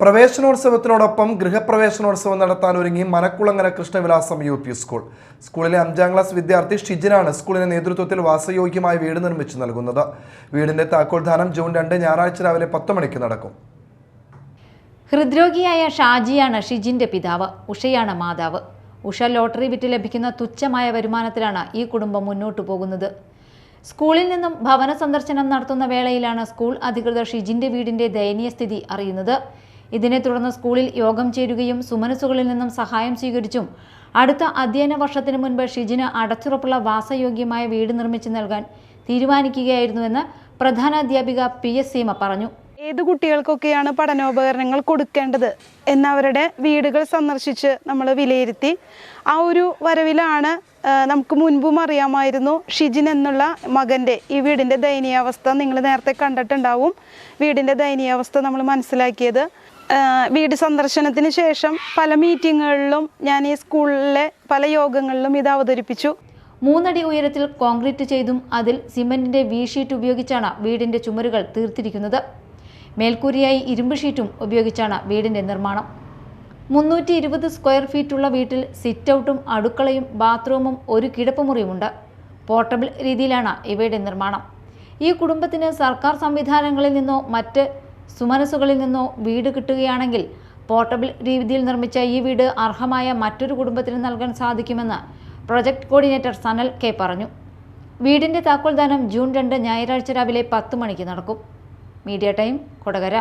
പ്രവേശനോത്സവത്തിനോടൊപ്പം ഗൃഹപ്രവേശനോത്സവം നടത്താൻ ഒരുങ്ങി Manakkulangara Krishnavilasam U P school. സ്കൂളിലെ അഞ്ചാം ക്ലാസ് വിദ്യാർത്ഥി ഷിജിനാണ് സ്കൂളിന്റെ നേതൃത്വത്തിൽ വാസയോഗ്യമായ വീട് നിർമ്മിച്ചു നൽകുന്നത്. വീടിന്റെ താക്കോൽദാനം ജൂൺ രണ്ട് ഞായറാഴ്ച രാവിലെ പത്ത് മണിക്ക് നടക്കും. ഹൃദ്രോഗിയായ ഷാജിയാണ് ഷിജിന്റെ പിതാവ് ഉഷയാണ് മാതാവ്. ഉഷ ലോട്ടറി വിറ്റ് ലഭിക്കുന്ന തുച്ഛമായ വരുമാനത്തിലാണ് ഈ കുടുംബം മുന്നോട്ടു പോകുന്നത്. സ്കൂളിൽ നിന്നും ഭവന സന്ദർശനം നടത്തുന്ന വേളയിലാണ് സ്കൂൾ അധികൃതർ ഷിജിന്റെ വീടിന്റെ ദയനീയ സ്ഥിതി അറിയുന്നത്. ഇതിനെ തുടർന്ന് സ്കൂളിൽ യോഗം ചേരുകയും സുമനസുകളിൽ നിന്നും സഹായം സ്വീകരിച്ചും അടുത്ത അധ്യയന വർഷത്തിന് മുൻപ് ഷിജിന് അടച്ചുറപ്പുള്ള വാസയോഗ്യമായ വീട് നിർമ്മിച്ചു നൽകാൻ തീരുമാനിക്കുകയായിരുന്നുവെന്ന് പ്രധാനാധ്യാപിക പി എസ് സീമ പറഞ്ഞു. ഏത് കുട്ടികൾക്കൊക്കെയാണ് പഠനോപകരണങ്ങൾ കൊടുക്കേണ്ടത് എന്നവരുടെ വീടുകൾ സന്ദർശിച്ച് നമ്മൾ വിലയിരുത്തി. ആ ഒരു വരവിലാണ് നമുക്ക് മുൻപും അറിയാമായിരുന്നു ഷിജിൻ എന്നുള്ള മകന്റെ ഈ വീടിന്റെ ദയനീയാവസ്ഥ. നിങ്ങൾ നേരത്തെ കണ്ടിട്ടുണ്ടാവും വീടിന്റെ ദയനീയാവസ്ഥ നമ്മൾ മനസ്സിലാക്കിയത്. വീട് സന്ദർശനത്തിന് ശേഷം പല മീറ്റിങ്ങുകളിലും ഞാൻ ഈ സ്കൂളിലെ പല യോഗങ്ങളിലും ഇത് അവതരിപ്പിച്ചു. മൂന്നടി ഉയരത്തിൽ കോൺക്രീറ്റ് ചെയ്തും അതിൽ സിമന്റിന്റെ വി ഷീറ്റ് ഉപയോഗിച്ചാണ് വീടിന്റെ ചുമരുകൾ തീർത്തിരിക്കുന്നത്. മേൽക്കൂരിയായി ഇരുമ്പ് ഷീറ്റും ഉപയോഗിച്ചാണ് വീടിന്റെ നിർമ്മാണം. മുന്നൂറ്റി ഇരുപത് സ്ക്വയർ ഫീറ്റുള്ള വീട്ടിൽ സിറ്റ് ഔട്ടും അടുക്കളയും ബാത്റൂമും ഒരു കിടപ്പുമുറിയുമുണ്ട്. പോർട്ടബിൾ രീതിയിലാണ് ഇവയുടെ നിർമ്മാണം. ഈ കുടുംബത്തിന് സർക്കാർ സംവിധാനങ്ങളിൽ നിന്നോ മറ്റ് സുമനസുകളിൽ നിന്നോ വീട് കിട്ടുകയാണെങ്കിൽ പോർട്ടബിൾ രീതിയിൽ നിർമ്മിച്ച ഈ വീട് അർഹമായ മറ്റൊരു കുടുംബത്തിന് നൽകാൻ സാധിക്കുമെന്ന് പ്രൊജക്ട് കോർഡിനേറ്റർ സനൽ കെ പറഞ്ഞു. വീടിന്റെ താക്കോൽദാനം ജൂൺ രണ്ട് ഞായറാഴ്ച രാവിലെ പത്ത് മണിക്ക് നടക്കും. Media time Kodakara.